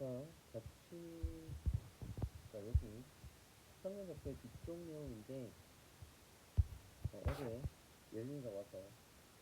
자, 같이 자 여기 상면접대 뒤쪽 내용인데 자, 어제 예린이가 와서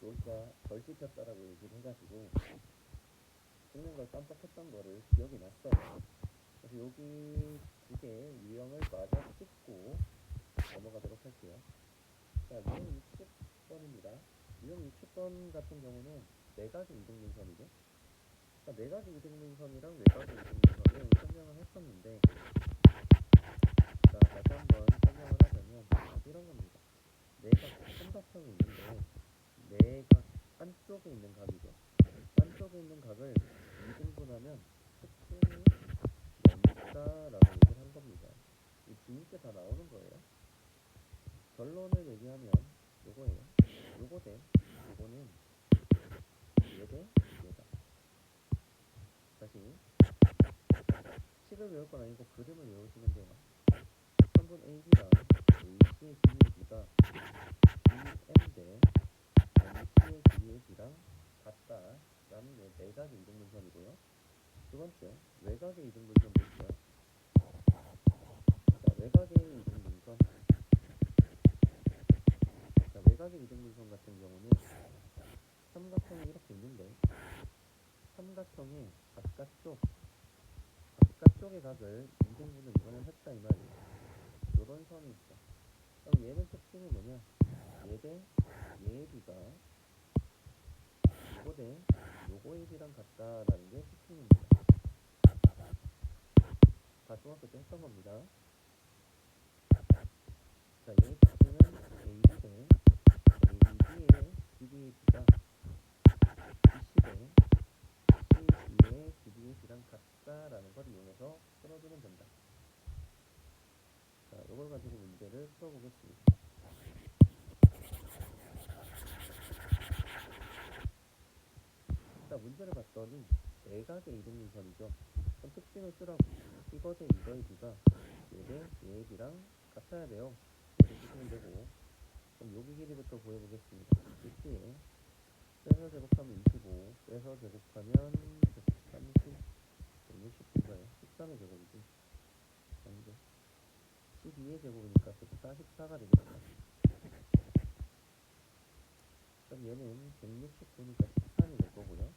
놀자 덜 찍혔다라고 얘기를 해가지고 찍는 걸 깜빡했던 거를 기억이 났어요. 그래서 여기 두 개 유형을 맞아 찍고 넘어가도록 할게요. 자, 유형 60번입니다. 유형 60번 같은 경우는 네 가지 이동 능선이죠. 자, 네 가지 이동 능선이랑 네 가지 이동 능선을 설명을 했었는데, 자, 다시 한번 설명을 하자면 이런 겁니다. 네가 삼각형이 있는데, 네가 한쪽에 있는 각이죠. 한쪽에 있는 각을 2등분하면 특징이 넘다라고 얘기를 한 겁니다. 이 뒤늦게 다 나오는 거예요. 결론을 얘기하면 요거예요. 요거 대 요거는 얘대 얘다. 다시 식을 외울 건 아니고 그림을 외우시면 돼요. 3분 AB랑 AC의 길이의 B가 BM 대 MC의 길이의 B랑 같다라는 게네 가지 이등분선이고요. 두 번째 외곽의 이등분선 볼게요. 자 외곽의 이등분선 자 외곽의 이등분선 같은 경우는 삼각형이 이렇게 있는데 삼각형의 바깥쪽 바깥쪽의 각을 이등분을 이번에 했다 이 말이에요. 요런 선이 있어. 그럼 얘는 특징이 뭐냐? 얘대 얘의 비가 요거 대 요거의 비랑 같다라는 게 특징입니다. 다 중학교 때 했던 겁니다. 자, 얘의 특징은 AB 대 AB의 BB의 비가 BC 대 BB의 비랑 같다라는 걸 이용해서 풀어주면 된다. 자, 이걸 가지고 문제를 풀어보겠습니다. 자, 문제를 봤더니 내각의 이등분선이죠. 그럼 특징을 쓰라고. 이거의 얘대 얘의 비랑 같아야 돼요. 이렇게 쓰시면 되고. 그럼 여기 길이부터 구해보겠습니다. BC에 빼서 제곱하면 25, 빼서 제곱하면 130, 160인가요? 13의 제곱이지. 아니죠. 12의 제곱이니까 144가 되겠다. 그럼 얘는 169니까 13이 될 거고요.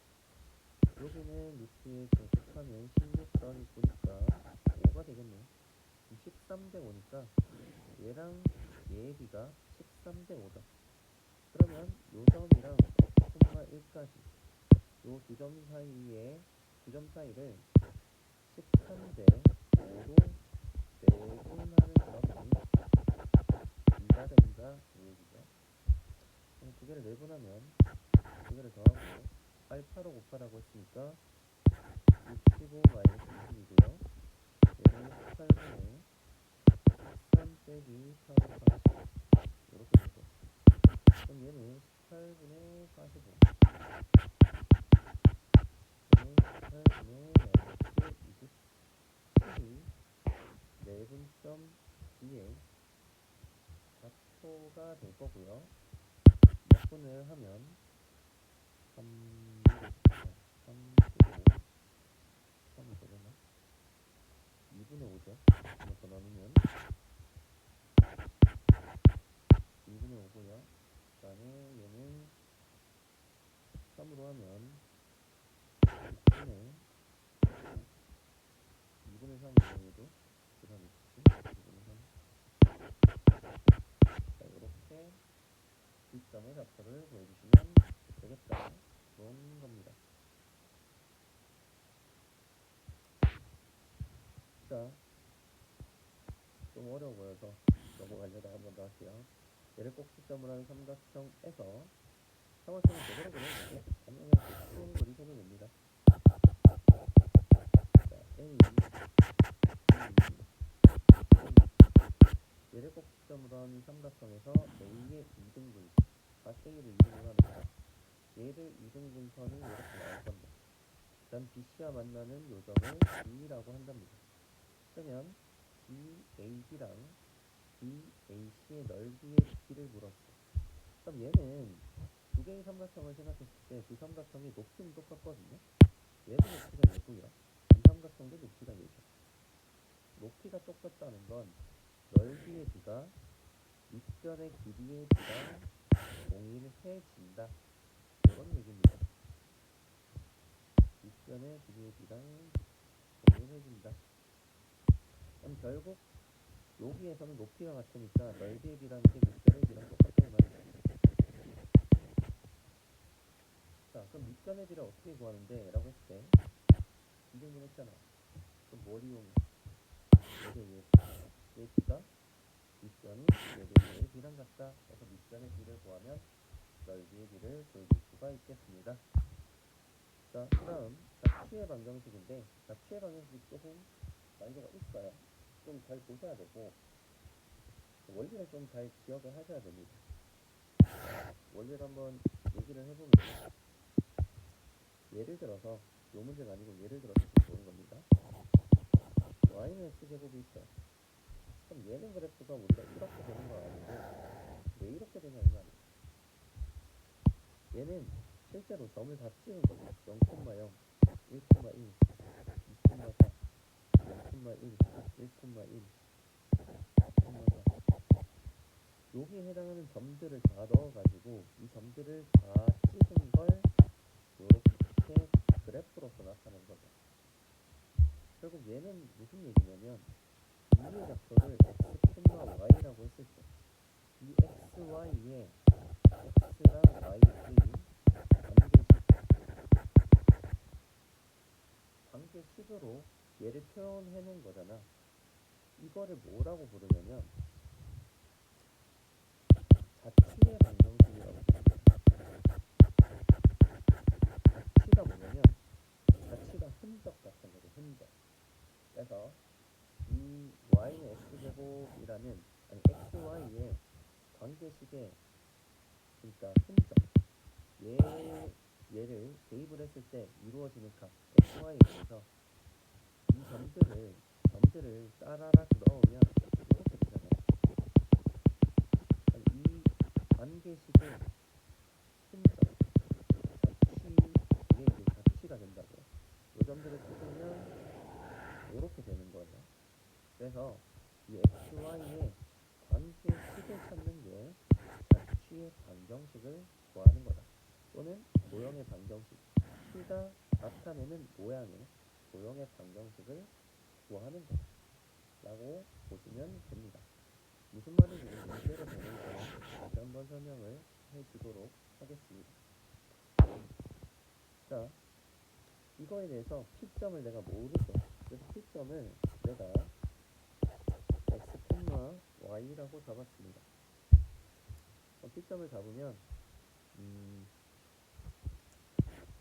여기는 루트에 정식하면 16 더하기 9니까 5가 되겠네요. 13대 5니까 얘랑 얘의 비가 13대 5다. 그러면 요 점이랑 콤마 1까지 요두 점 사이에 두 점 사이를 13대 5로 내분하는 그람이 2가 된다 이 얘기죠. 두 개를 내분하면 두 개를 더하고 8, 8로 곱하라고 했으니까 65 마이너스 20이고요. 얘는 18분의 13 빼기 4, 40 이렇게 되죠. 그럼 얘는 18분의 45 얘는 18분의 마이너스 27이 내분점 B의 좌표가 될 거고요. 약분을 하면 3, 35, 3이 되려나? 2분의 5죠. 이거 더 나누면 2분의 5고요. 그 다음에 얘는 3으로 하면 6분의 2분의 3이죠. 얘도 그 다음에 2분의 3. 자, 이렇게 뒷점의 좌표를 보여주시면 되겠다. 그런 겁니다. 자, 좀 어려워 보여서 넘어가려다 한번 더 할게요. 얘를 꼭지점으로 한 삼각형에서 삼각형을 제대로 그려보고 아니면 대충 그리셔도 됩니다. 자, A, B, 얘를 꼭지점으로 한 삼각형에서 A의 2등분, 다시 A를 2등분하는 거. 얘를 2등분선이 이렇게 나올 건데 그다음 BC와 만나는 요점을 B라고 한답니다. 그러면 BAB랑 BAC의 넓이의 길이를 물었어. 그럼 얘는 두 개의 삼각형을 생각했을 때두 삼각형의 높이는 똑같거든요. 얘도 높이가 6고요. 이 삼각형 정도 높이가 되죠. 높이가 똑같다는 건 넓이의 비가 밑변의 길이의 비랑 동일해진다. 이런 얘기입니다. 밑변의 길이의 비랑 동일해진다. 그럼 결국 여기에서는 높이가 같으니까 넓이의 비라는 게 밑변의 비랑 똑같다 이 말이죠. 자, 그럼 밑변의 비를 어떻게 구하는데? 라고 했을 때이 질문 했잖아. 그럼 뭘 이용해? 얘대 얘. 얘 비가 밑변이 얘대 얘의 비랑 같다. 그래서 밑변의 비를 구하면 넓이의 비를 보여줄 수가 있겠습니다. 자, 그 다음 자취의 방정식인데 자취의 방정식이 조금 난이도가 있어요. 좀 잘 보셔야 되고 원리를 좀 잘 기억을 하셔야 됩니다. 원리를 한번 얘기를 해보면 예를 들어서 요 문제가 아니고 예를 들어서 좀 보는 겁니다. y는 x제곱이 있어요. 그럼 얘는 그래프가 우리가 이렇게 되는 거 아니고 왜 이렇게 되냐 이 말이에요. 얘는 실제로 점을 다 찍은 거죠. 0,0, 1,1, 2,4, 0,1, 1,1, 2,4 여기에 해당하는 점들을 다 넣어가지고 이 점들을 다 찍은 걸 이렇게 그래프로서 나타낸 거죠. 결국 얘는 무슨 얘기냐면 위의 벡터를 x, y라고 했을 때 이 x, y에 x랑 y의 관계식 관계식으로 얘를 표현해 놓은 거잖아. 이거를 뭐라고 부르냐면 자취의 방정식이라고 부릅니다. 자취가 뭐냐면 자취가 흔적 같은 거죠. 흔적. 그래서 이 y는 x제곱이라는 아니 x, y의 관계식의 그러니까 흔적 얘 얘를 대입을 했을 때 이루어지는 값 x, y에 대해서 이 점들을 점들을 따라락 넣으면 이렇게 되잖아요. 그럼 이 관계식의 흔적 이게 이제 자취가 된다고요. 이 점들을 찍으면 이렇게 되는 거예요. 그래서 이 x, y의 관계식을 찾는 게 자취의 방정식을 구하는 거다. 또는 모형의 방정식. t가 나타내는 모양의 모형의 방정식을 구하는 거다. 라고 보시면 됩니다. 무슨 말인지 문제를 보면서 다시 한번 설명을 해주도록 하겠습니다. 자, 이거에 대해서 P점을 내가 모르죠. 그래서 P점을 내가 x, y라고 잡았습니다. P점을 잡으면 음,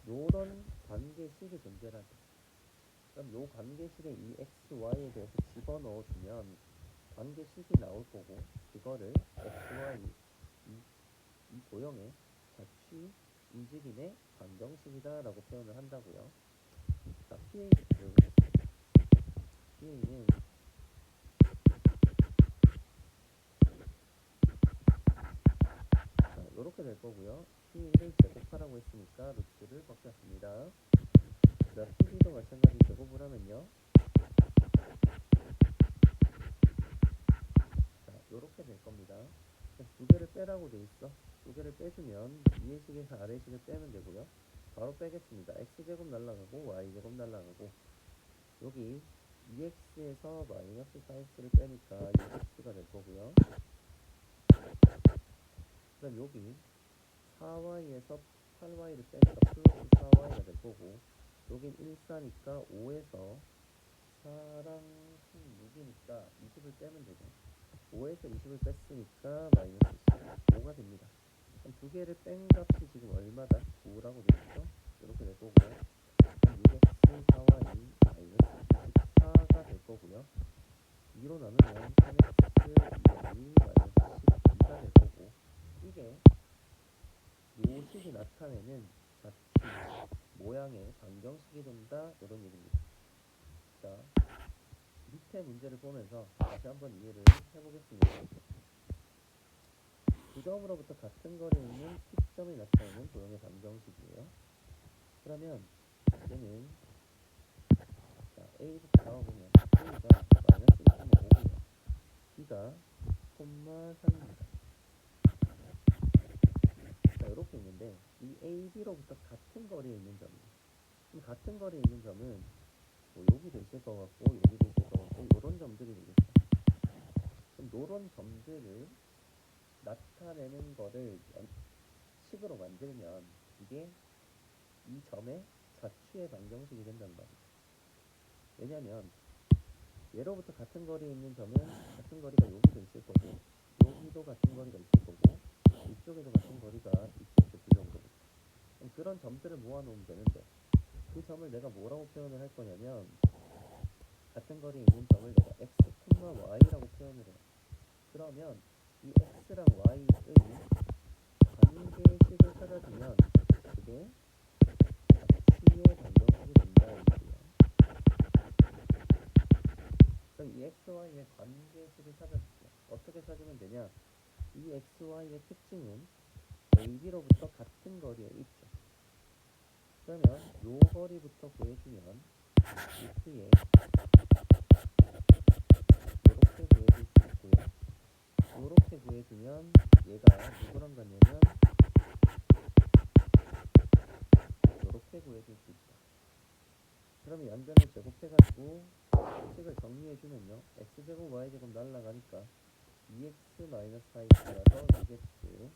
요런 관계식이 존재하죠. 그럼 요 관계식에 이 x, y에 대해서 집어넣어 주면 관계식이 나올 거고 그거를 x, y 이, 이 도형의 자취 움직임의 방정식이다 라고 표현을 한다고요. 자, PA PA는 자, 요렇게 될 거고요. PA를 제곱하라고 했으니까 루트를 벗겼습니다. 자, PB도 마찬가지 제곱을 하면요. 자, 요렇게 될 겁니다. 두 개를 빼라고 돼 있어. 두 개를 빼주면 위의 식에서 아래 식을 빼면 되고요. 바로 빼겠습니다. x제곱 날라가고 y제곱 날라가고 여기 2x에서 마이너스 4x를 빼니까 6x가 될 거고요. 그 다음 여기 4y에서 8y를 빼니까 플러스 4y가 될 거고 여긴 14니까 5에서 4랑 16이니까 20을 빼면 되죠. 5에서 20을 뺐으니까 마이너스 15가 됩니다. 그럼 두 개를 뺀 값이 지금 얼마다? 9라고 되겠죠? 이렇게 될 거고요. 그럼 6x 4y 마이너스 24가 될 거고요. 2로 나누면 3x 2y 마이너스 12가 될 거고 이게 요식이 나타내는 모양에 반경식이 된다 이런 얘기입니다. 자 밑에 문제를 보면서 다시 한번 이해를 해보겠습니다. 두 점으로부터 같은 거리에 있는 P점이 나타나는 도형의 반경식이에요. 그러면 얘는 자, A부터 나오면 A가 마이너스 1.5고요 B가 콤마 3 있는데 이 A, B로부터 같은 거리에 있는 그럼 같은 거리에 있는 점은 뭐 여기도 있을 것 같고 여기도 있을 것 같고 이런 점들이 되겠죠. 그럼 이런 점들을 나타내는 거를 연- 식으로 만들면 이게 이 점의 자취의 방정식이 된단 말이에요. 왜냐면 얘로부터 같은 거리에 있는 점은 같은 거리가 여기도 있을 거고 여기도 같은 거리가 있을 거고 이쪽에도 같은 거리가 있겠죠 그 그럼 그런 점들을 모아놓으면 되는데 그 점을 내가 뭐라고 표현을 할 거냐면 같은 거리에 있는 점을 내가 x, y라고 표현을 해요 그러면 이 x랑 y의 관계식을 찾아주면 그게 자취의 방정식이 된다 이거예요 그럼 이 x, y의 관계식을 찾아줄게요. 어떻게 찾으면 되냐? 이 x, y의 특징은 a, b로부터 같은 거리에 있죠. 그러면 요 거리부터 구해주면 x에 이렇게 구해줄 수 있고요. 이렇게 구해주면 얘가 누구랑 같냐면 이렇게 구해줄 수 있다. 그러면 양변을 제곱해가지고 식을 정리해주면요. x제곱 y제곱 날라가니까 2x 마이너스 4x라서 6x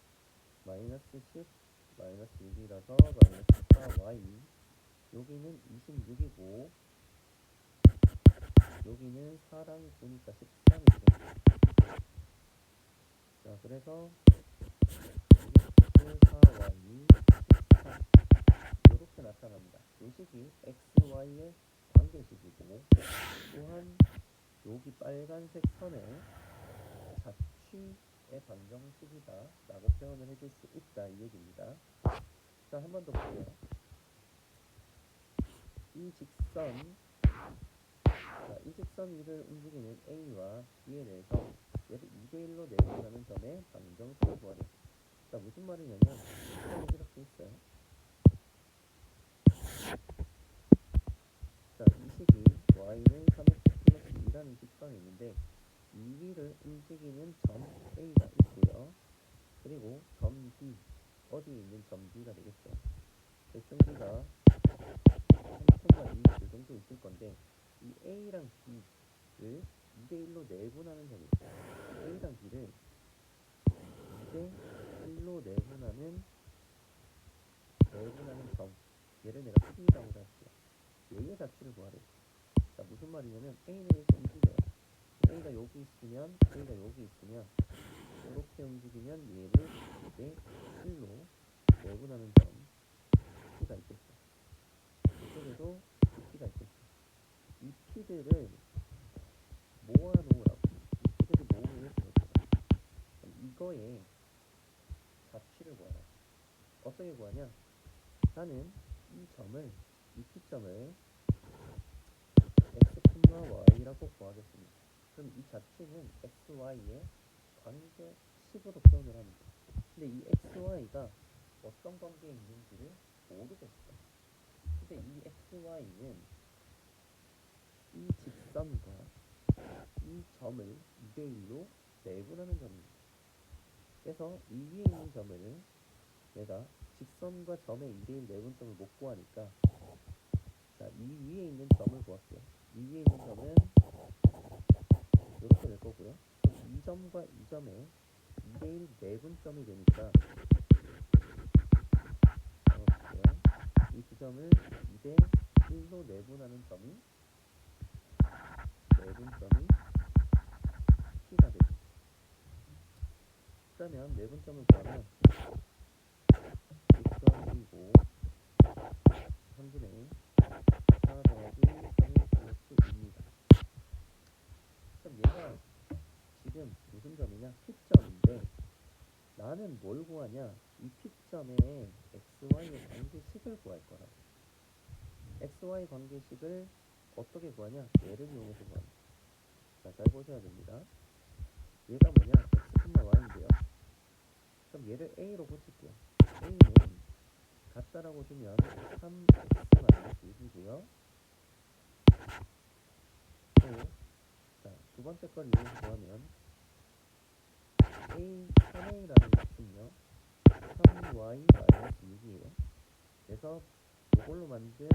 마이너스 10 마이너스 6이라서 마이너스 4y 여기는 26이고 여기는 4랑 9니까 13이죠. 자 그래서 2x 4y 13 이렇게 나타납니다. 요 식이 x, y의 관계식이고 또한 여기 빨간색 선에 자취의 방정식이다 라고 표현을 해줄 수 있다 이 얘기입니다. 자 한 번 더 볼게요. 이 직선 자, 이 직선 위를 움직이는 A와 B에 대해서 얘를 2대1로 내분하는 점의 방정식을 구하래 자 무슨 말이냐면 이렇게 있어요. 자, 이 식이 y는 3x 플러스 2라는 직선이 있는데 이 위를 움직이는 점 A가 있고요. 그리고 점 B, 어디에 있는 점 B가 되겠죠. 대충 B가 3과 2, 그 정도 있을 건데 이 A랑 B를 2대1로 내분하는 점이 있어요. A랑 B를 2대1로 내분하는 내분하는 점 얘를 내가 P라고 할게요. 얘의 자취를 구하래. 자, 무슨 말이냐면 A는 움직여요. A가 여기 있으면 A가 여기 있으면 이렇게 움직이면 얘를 이제 1로 내분하는 점 P가 있겠죠. 이쪽에도 P가 있겠죠. 이 P들을 모아놓으라고. 이 P들을 모으는 이거에 자취를 구하라. 어떻게 구하냐? 나는 이 점을 이 P점을 x, y라고 구하겠습니다. 그럼 이 자취는 x, y의 관계식으로 표현을 합니다. 근데 이 x, y가 어떤 관계에 있는지를 모르겠어. 근데 이 x, y는 이 직선과 이 점을 2대 1로 내분하는 점입니다. 그래서 이 위에 있는 점을 내가 직선과 점의 2대 1 내분점을 못 구하니까 자, 이 위에 있는 점을 구할게요. 이 위에 있는 점은 2점과 2점에 2대1 내분점이 되니까 어, 이두 점을 2대 1로 내분하는 점이 네 내분점이 T가 되죠. 그러면 네 내분점을 구하면 6점이고 현분의 나는 뭘 구하냐? 이 P점의 XY의 관계식을 구할 거라고. XY 관계식을 어떻게 구하냐? 얘를 이용해서 구합니다. 자, 잘 보셔야 됩니다. 얘가 뭐냐? X, Y인데요. 그럼 얘를 A로 고칠게요. A는 같다라고 주면 3x 마이너스 6이고요. 두 번째 걸 이용해서 구하면 a 3a라는 값은요 3y 마이너스 6이에요. 그래서 이걸로 만든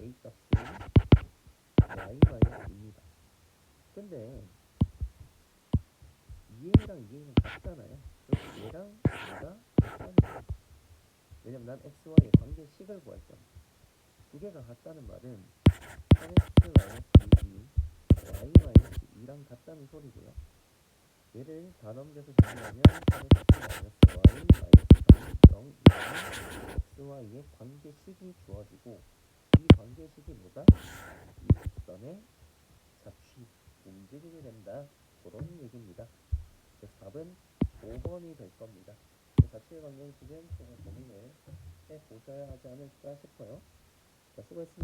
a 값은 y 마이너스 2입니다. 근데 2a랑 2a는 같잖아요. 그래서 얘랑 얘가 같다는 왜냐면 난 xy의 관계식을 거야 두 개가 같다는 말은 3x 마이너스 6이 y 마이너스 2랑 같다는 소리고요. 얘를 다 넘겨서 정리하면 3x 마이너스 y 마이너스 3 0 xy의 관계식이 주어지고 이 관계식이 뭐다? 이 직선의 자취 움직이게 된다. 그런 얘기입니다. 그래서 답은 5번이 될 겁니다. 그 자취의 관계식은 조금 고민을 해보셔야 하지 않을까 싶어요. 자, 수고했습니다.